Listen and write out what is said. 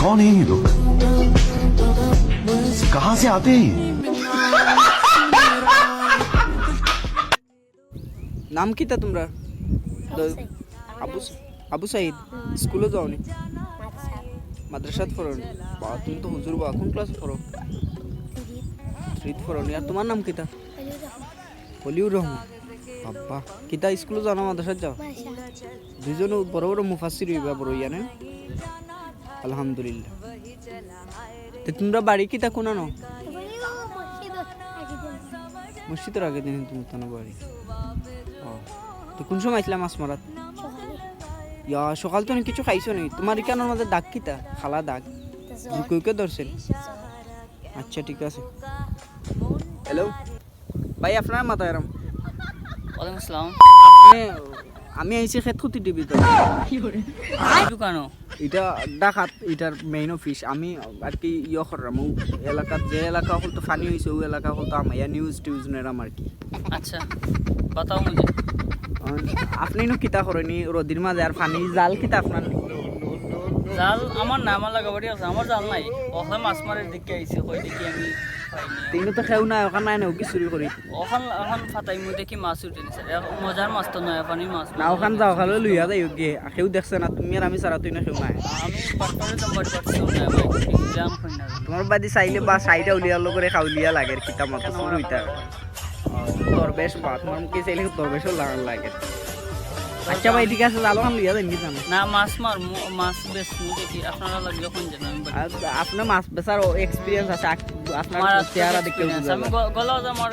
Connie Look. कहां से आते हैं ये? নাম কিতা তোমরা দ- আবু আবু সাইদ স্কুলে যাওনি মাদ্রাসাত পড়ো বা তুমি তো হুজুর বা কোন ক্লাস পড়ো থ্রিত পড়ো আর তোমার নাম কিতা হলিউর রহমান বাবা কিতা স্কুলে যাও না মাদ্রাসাত যাও দুজনে বড় বড় মুফাসির হইবা বড় ইয়ানে আলহামদুলিল্লাহ তো তোমরা বাড়ি কিতা কোনা নো মসজিদের আগে দিন তুমি তো বাড়ি। ও তো কোন সময় আইছিলা মাছ মারাত ইয়া সকাল তো কিছু খাইছো নি? তোমার ইকানোর মধ্যে দাগ কিতা? খালা দাগ? কেউ ধরছেন? আচ্ছা ঠিক আছে। হ্যালো ভাই আপনার মাথা এরম ওয়ালাইকুম আসসালাম। আপনি আমি আইছি খেত খুঁটি টিভি তো কি দোকানো। এটা ডাকাত এটার মেইন অফিস আমি আর কি ইয়ে করলাম ও এলাকাত যে এলাকা হল তো ফানি হয়েছে ও এলাকা হল তো আমার নিউজ টিউজ নেরাম আর কি। আচ্ছা কথা মুঝে আপনি নো কিতা করেনি? রদির মাঝে আর ফানি জাল কিতা আপনার? জাল আমার না আমার লাগা বাড়ি আছে আমার জাল নাই। ওখানে মাছ মারের দিকে আইছে কই দেখি আমি তিনও তো খেউ নাই ওখানে নাই না কি চুরি করি ওখান এখন ফাটাই মই দেখি মাছ উঠে নিছে। মজার মাছ তো নয় পানি মাছ না ওখান যাও খালো লইয়া যাই গিয়ে কেউ দেখছে না তুমি আর আমি সারা তুই না কেউ নাই। আমি পাটপাড়ে তো বাড়ি পাচ্ছি না ভাই জাম কই না তোমার বাদি চাইলে বা চাইটা উলিয়ার লোক করে খাউলিয়া লাগে কিতা মাতো শুরু হইতা দরবেশ বা তোমার কি চাইলে দরবেশও লাগান লাগে। আচ্ছা ভাই ঠিক আছে জালো আমি লিয়া কি না মাছ মার মাছ বেশ দেখি আপনারা লাগবে কোন জানো আমি বাড়ি- আপনার মাছ বেচার এক্সপিরিয়েন্স আছে আপনার চেহারা দেখতে আমি গ- গলাও যে আমার